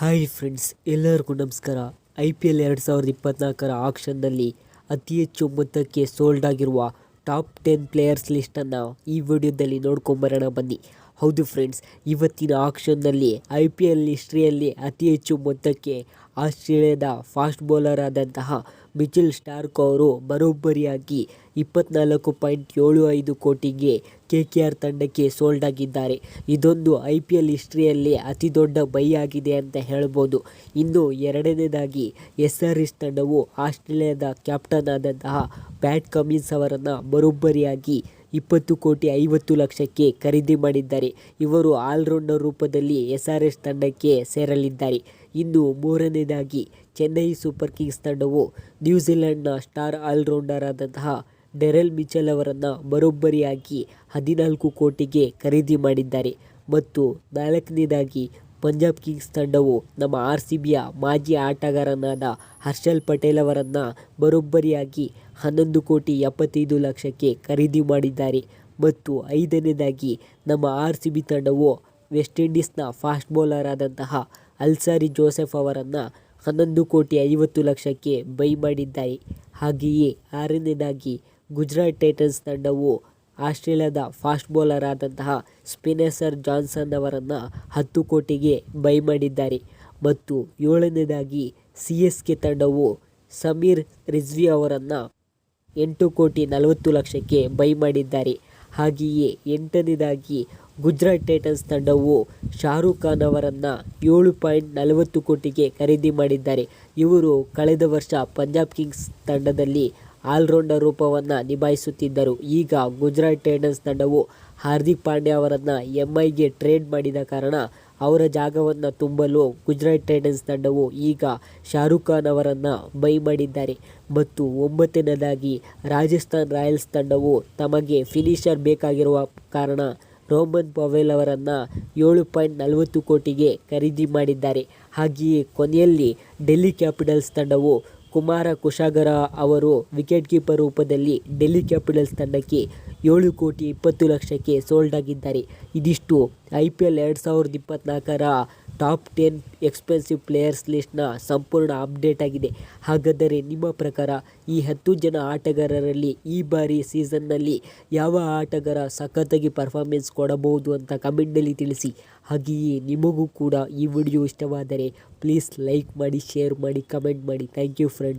Hi friends ಎಲ್ಲರಿಗೂ ನಮಸ್ಕಾರ. I P L ಎರಡು ಸಾವಿರದ ಇಪ್ಪತ್ನಾಲ್ಕರ ಆಕ್ಷನ್ನಲ್ಲಿ ಅತಿ ಹೆಚ್ಚು ಮೊತ್ತಕ್ಕೆ ಸೋಲ್ಡ್ ಆಗಿರುವ ಟಾಪ್ ಟೆನ್ ಪ್ಲೇಯರ್ಸ್ ಲಿಸ್ಟನ್ನು ಈ ವಿಡಿಯೋದಲ್ಲಿ ನೋಡ್ಕೊಂಬರೋಣ ಬನ್ನಿ. ಹೌದು ಫ್ರೆಂಡ್ಸ್ ಇವತ್ತಿನ ಆಕ್ಷನ್ನಲ್ಲಿ ಐ ಪಿ ಎಲ್ ಹಿಸ್ಟ್ರಿಯಲ್ಲಿ ಅತಿ ಹೆಚ್ಚು ಮೊತ್ತಕ್ಕೆ ಆಸ್ಟ್ರೇಲಿಯಾದ ಫಾಸ್ಟ್ ಬೌಲರ್ ಆದಂತಹ ಮಿಚಿಲ್ ಸ್ಟಾರ್ಕ್ ಅವರು ಬರೋಬ್ಬರಿಯಾಗಿ ಇಪ್ಪತ್ನಾಲ್ಕು ಪಾಯಿಂಟ್ ಏಳು ಐದು ಕೋಟಿಗೆ ಕೆ ಕೆ ಆರ್ ತಂಡಕ್ಕೆ ಸೋಲ್ಡ್ ಆಗಿದ್ದಾರೆ. ಇದೊಂದು ಐ ಪಿ ಎಲ್ ಹಿಸ್ಟ್ರಿಯಲ್ಲಿ ಅತಿ ದೊಡ್ಡ ಬೈ ಆಗಿದೆ ಅಂತ ಹೇಳ್ಬೋದು. ಇನ್ನು ಎರಡನೇದಾಗಿ, ಎಸ್ ಆರ್ ಎಸ್ ತಂಡವು ಆಸ್ಟ್ರೇಲಿಯಾದ ಕ್ಯಾಪ್ಟನ್ ಆದಂತಹ ಪ್ಯಾಟ್ ಕಮಿನ್ಸ್ ಅವರನ್ನು ಬರೋಬ್ಬರಿಯಾಗಿ ಇಪ್ಪತ್ತು ಕೋಟಿ ಐವತ್ತು ಲಕ್ಷಕ್ಕೆ ಖರೀದಿ ಮಾಡಿದ್ದಾರೆ. ಇವರು ಆಲ್ರೌಂಡರ್ ರೂಪದಲ್ಲಿ ಎಸ್ ಆರ್ ಎಸ್ ತಂಡಕ್ಕೆ ಸೇರಲಿದ್ದಾರೆ. ಇನ್ನು ಮೂರನೇದಾಗಿ ಚೆನ್ನೈ ಸೂಪರ್ ಕಿಂಗ್ಸ್ ತಂಡವು ನ್ಯೂಜಿಲೆಂಡ್ನ ಸ್ಟಾರ್ ಆಲ್ರೌಂಡರ್ ಆದಂತಹ ಡೆರೆಲ್ ಮಿಚಲ್ ಅವರನ್ನು ಬರೋಬ್ಬರಿಯಾಗಿ ಹದಿನಾಲ್ಕು ಕೋಟಿಗೆ ಖರೀದಿ ಮಾಡಿದ್ದಾರೆ. ಮತ್ತು ನಾಲ್ಕನೇದಾಗಿ ಪಂಜಾಬ್ ಕಿಂಗ್ಸ್ ತಂಡವು ನಮ್ಮ ಆರ್ ಸಿ ಬಿಯ ಮಾಜಿ ಆಟಗಾರನಾದ ಹರ್ಷಲ್ ಪಟೇಲ್ ಅವರನ್ನು ಬರೋಬ್ಬರಿಯಾಗಿ ಹನ್ನೊಂದು ಕೋಟಿ ಎಪ್ಪತ್ತೈದು ಲಕ್ಷಕ್ಕೆ ಖರೀದಿ ಮಾಡಿದ್ದಾರೆ. ಮತ್ತು ಐದನೇದಾಗಿ ನಮ್ಮ ಆರ್ ಸಿ ಬಿ ತಂಡವು ವೆಸ್ಟ್ ಇಂಡೀಸ್ನ ಫಾಸ್ಟ್ ಬೌಲರ್ ಆದಂತಹ ಅಲ್ಸಾರಿ ಜೋಸೆಫ್ ಅವರನ್ನು ಹನ್ನೊಂದು ಕೋಟಿ ಐವತ್ತು ಲಕ್ಷಕ್ಕೆ ಬೈ ಮಾಡಿದ್ದಾರೆ. ಹಾಗೆಯೇ ಆರನೇದಾಗಿ ಗುಜರಾತ್ ಟೈಟನ್ಸ್ ತಂಡವು ಆಸ್ಟ್ರೇಲಿಯಾದ ಫಾಸ್ಟ್ ಬೌಲರ್ ಆದಂತಹ ಸ್ಪಿನೆಸರ್ ಜಾನ್ಸನ್ ಅವರನ್ನು ಹತ್ತು ಕೋಟಿಗೆ ಬೈ ಮಾಡಿದ್ದಾರೆ. ಮತ್ತು ಏಳನೇದಾಗಿ ಸಿ ಎಸ್ ಕೆ ತಂಡವು ಸಮೀರ್ ರಿಜ್ವಿ ಅವರನ್ನು ಎಂಟು ಕೋಟಿ ನಲವತ್ತು ಲಕ್ಷಕ್ಕೆ ಬೈ ಮಾಡಿದ್ದಾರೆ. ಹಾಗೆಯೇ ಎಂಟನೇದಾಗಿ ಗುಜರಾತ್ ಟೈಟನ್ಸ್ ತಂಡವು ಶಾರುಖ್ ಖಾನ್ ಅವರನ್ನು ಏಳು ಪಾಯಿಂಟ್ ನಲವತ್ತು ಕೋಟಿಗೆ ಖರೀದಿ ಮಾಡಿದ್ದಾರೆ. ಇವರು ಕಳೆದ ವರ್ಷ ಪಂಜಾಬ್ ಕಿಂಗ್ಸ್ ತಂಡದಲ್ಲಿ ಆಲ್ರೌಂಡರ್ ರೂಪವನ್ನು ನಿಭಾಯಿಸುತ್ತಿದ್ದರು. ಈಗ ಗುಜರಾತ್ ಟೈಟನ್ಸ್ ತಂಡವು ಹಾರ್ದಿಕ್ ಪಾಂಡ್ಯ ಅವರನ್ನು ಎಂಐಗೆ ಟ್ರೇಡ್ ಮಾಡಿದ ಕಾರಣ ಅವರ ಜಾಗವನ್ನು ತುಂಬಲು ಗುಜರಾತ್ ಟೈಟನ್ಸ್ ತಂಡವು ಈಗ ಶಾರುಖ್ ಖಾನ್ ಅವರನ್ನು ಬೈ ಮಾಡಿದ್ದಾರೆ. ಮತ್ತು ಒಂಬತ್ತನೇದಾಗಿ ರಾಜಸ್ಥಾನ್ ರಾಯಲ್ಸ್ ತಂಡವು ತಮಗೆ ಫಿನಿಷರ್ ಬೇಕಾಗಿರುವ ಕಾರಣ ರೋಮನ್ ಪವೆಲ್ ಅವರನ್ನು ಏಳು ಪಾಯಿಂಟ್ ನಲವತ್ತು ಕೋಟಿಗೆ ಖರೀದಿ ಮಾಡಿದ್ದಾರೆ. ಹಾಗೆಯೇ ಕೊನೆಯಲ್ಲಿ ಡೆಲ್ಲಿ ಕ್ಯಾಪಿಟಲ್ಸ್ ತಂಡವು ಕುಮಾರ ಕುಶಾಗರ ಅವರು ವಿಕೆಟ್ ಕೀಪರ್ ರೂಪದಲ್ಲಿ ಡೆಲ್ಲಿ ಕ್ಯಾಪಿಟಲ್ಸ್ ತಂಡಕ್ಕೆ ಏಳು ಕೋಟಿ ಇಪ್ಪತ್ತು ಲಕ್ಷಕ್ಕೆ ಸೋಲ್ಡ್ ಆಗಿದ್ದಾರೆ. ಇದಿಷ್ಟು. ಐ ಪಿ ಎಲ್ ಎರಡು ಸಾವಿರದ ಇಪ್ಪತ್ತ್ನಾಲ್ಕರ ಟಾಪ್ ಟೆನ್ ಎಕ್ಸ್ಪೆನ್ಸಿವ್ ಪ್ಲೇಯರ್ಸ್ ಲಿಸ್ಟ್ನ ಸಂಪೂರ್ಣ ಅಪ್ಡೇಟ್ ಆಗಿದೆ. ಹಾಗಾದರೆ ನಿಮ್ಮ ಪ್ರಕಾರ ಈ ಹತ್ತು ಜನ ಆಟಗಾರರಲ್ಲಿ ಈ ಬಾರಿ ಸೀಸನ್ನಲ್ಲಿ ಯಾವ ಆಟಗಾರ ಸಖತ್ತಾಗಿ ಪರ್ಫಾರ್ಮೆನ್ಸ್ ಕೊಡಬಹುದು ಅಂತ ಕಮೆಂಟ್ನಲ್ಲಿ ತಿಳಿಸಿ. ಹಾಗೆಯೇ ನಿಮಗೂ ಕೂಡ ಈ ವಿಡಿಯೋ ಇಷ್ಟವಾದರೆ ಪ್ಲೀಸ್ ಲೈಕ್ ಮಾಡಿ ಶೇರ್ ಮಾಡಿ ಕಮೆಂಟ್ ಮಾಡಿ. Thank you friends